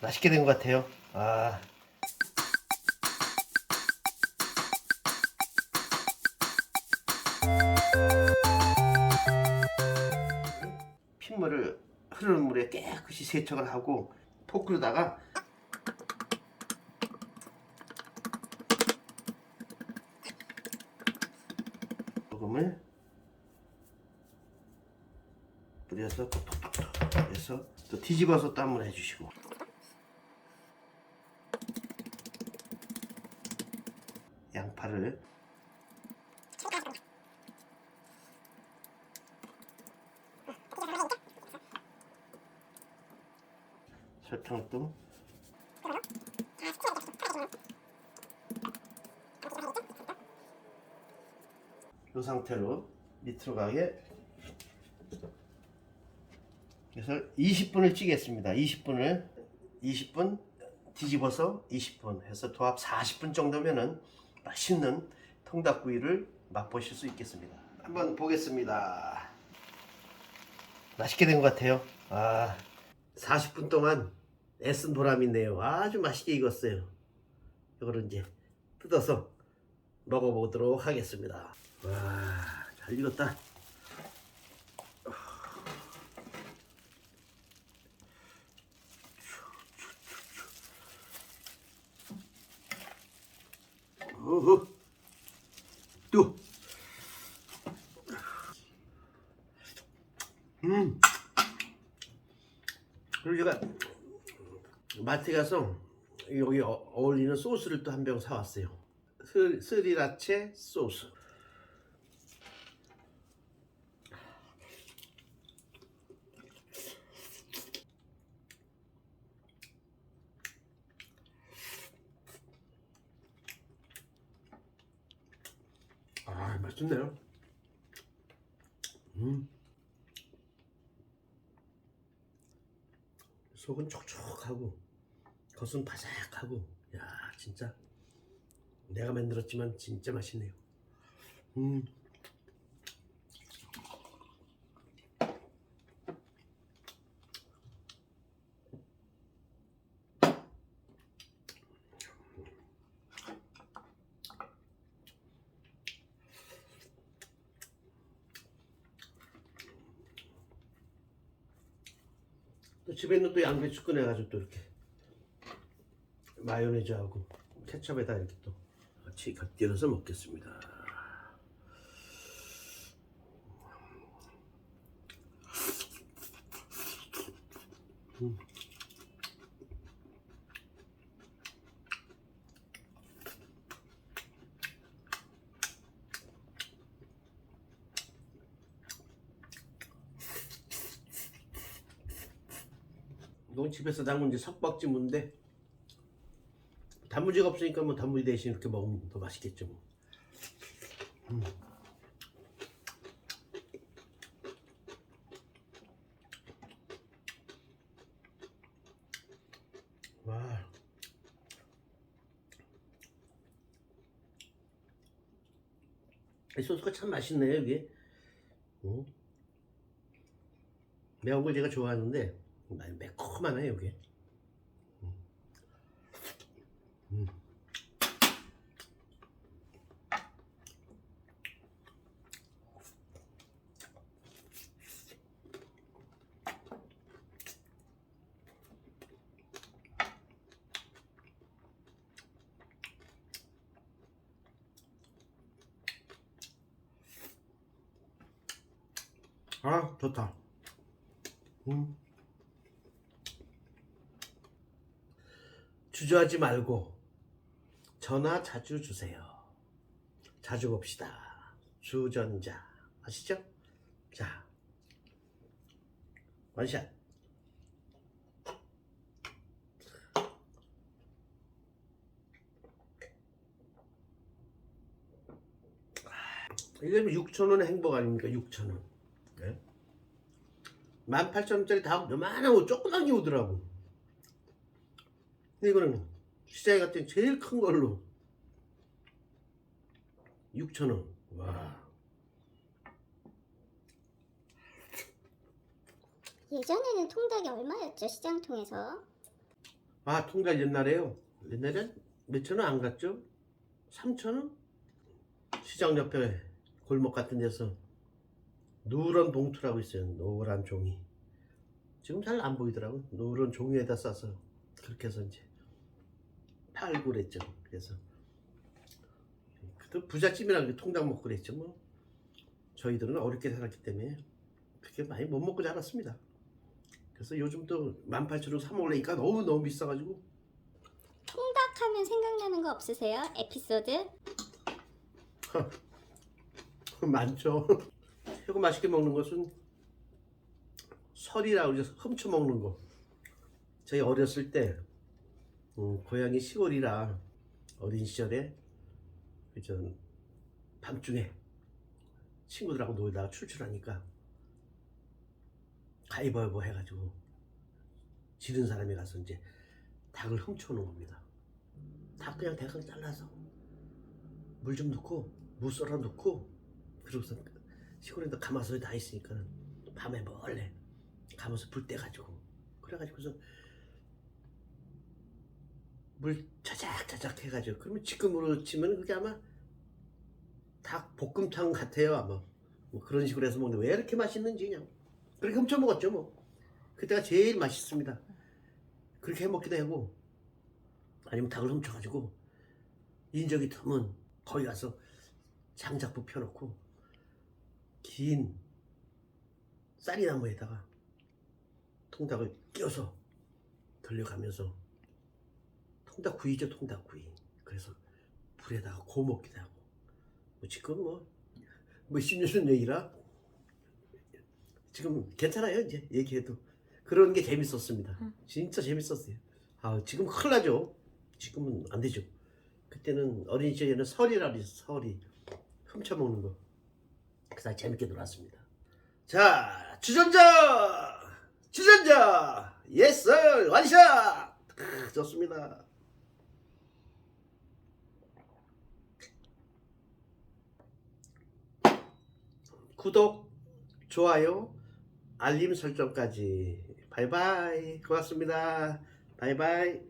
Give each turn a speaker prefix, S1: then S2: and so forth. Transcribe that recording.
S1: 맛있게 된 것 같아요. 아. 핏물을 흐르는 물에 깨끗이 세척을 하고 포크로다가 소금을 뿌려서 톡톡톡톡 해서 또 뒤집어서 또 한 번 해주시고 양파를. 설탕을 또이 상태로 밑으로 가게. 그래서 20분을 찌겠습니다. 20분을. 20분 뒤집어서 20분 해서 도합 40분 정도면은 맛있는 통닭구이를 맛보실 수 있겠습니다. 한번 보겠습니다. 맛있게 된 것 같아요. 아, 40분 동안 애쓴 보람이 있네요. 아주 맛있게 익었어요. 이거를 이제 뜯어서 먹어보도록 하겠습니다. 와, 잘 익었다. 어허. 또. 음. 그리고 제가 마트 가서 여기 어, 어울리는 소스를 또 한 병 사왔어요. 스, 스리라체 소스. 아, 맛있네요. 음. 속은 촉촉하고 겉은 바삭하고 야 진짜 내가 만들었지만 진짜 맛있네요. 음. 또 집에 있는 또 양배추 꺼내가지고 또 이렇게 마요네즈하고 케첩에다 이렇게 또 같이 곁들여서 먹겠습니다. 음. 이건 집에서 담근 이제 석박지 무인데 단무지가 없으니까 뭐 단무지 대신 이렇게 먹으면 더 맛있겠죠 뭐. 음. 와. 이 소스가 참 맛있네요 이게. 어? 매운 걸 제가 좋아하는데 많이 매콤하네 여기. 음. 음. 아 좋다. 음. 주저하지 말고 전화 자주 주세요. 자주 봅시다. 주전자 아시죠? 자 원샷. 이게 6천원의 행복 아닙니까? 6천원. 네? 18,000원짜리 다 요만한 거 조그만 게 오더라고. 근데 이거는 시장에 갔더니 제일 큰 걸로 6,000원. 와.
S2: 예전에는 통닭이 얼마였죠? 시장 통에서?
S1: 아 통닭 옛날에요. 옛날엔 몇천 원 안 갔죠? 3천 원? 시장 옆에 골목 같은 데서 누런 봉투라고 있어요. 노란 종이. 지금 잘 안 보이더라고. 노란 종이에다 싸서 그렇게 해서 이제 팔고 그랬죠. 그래서 그때 부잣집이라 그 통닭 먹고 그랬죠. 뭐 저희들은 어렵게 살았기 때문에 그렇게 많이 못 먹고 자랐습니다. 그래서 요즘 또 18,000원 사 먹으니까 너무 너무 비싸가지고
S2: 통닭 하면 생각나는 거 없으세요? 에피소드?
S1: 많죠. 최고 맛있게 먹는 것은 설이라고 해서 훔쳐 먹는 거. 저희 어렸을 때 음, 고향이 시골이라 어린 시절에 그전 밤중에 친구들하고 놀다가 출출하니까 가위바위보 해가지고 지른 사람이 가서 이제 닭을 훔쳐오는 겁니다. 닭 그냥 대강 잘라서 물 좀 넣고 무 썰어 넣고 그러고서 시골에도 가마솥에 다 있으니까 밤에 몰래 가마솥 불 떼가지고 그래가지고서 물 자작자작 해가지고 그러면 지금으로 치면 그게 아마 닭 볶음탕 같아요 아마. 뭐 그런 식으로 해서 먹는데 왜 이렇게 맛있는지 그냥. 그렇게 훔쳐 먹었죠 뭐. 그때가 제일 맛있습니다. 그렇게 해 먹기도 하고 아니면 닭을 훔쳐가지고 인적이 드문 거기 가서 장작부 펴놓고 긴 쌀이나무에다가 통닭을 끼워서 돌려가면서 통닭구이죠 통닭구이. 그래서 불에다가 구워 먹기도 하고. 뭐 지금 뭐 몇십 년전 얘기라. 지금 괜찮아요 이제 얘기해도. 그런 게 재밌었습니다. 진짜 재밌었어요. 아 지금 큰일 나죠. 지금은 안 되죠. 그때는 어린 시절에는 설이라 그랬어 설이. 훔쳐먹는 거. 그래서 재밌게 놀았습니다. 자 주전자! 주전자! 예스 완샷 크, 좋습니다 구독 좋아요 알림 설정까지. 바이바이. 고맙습니다. 바이바이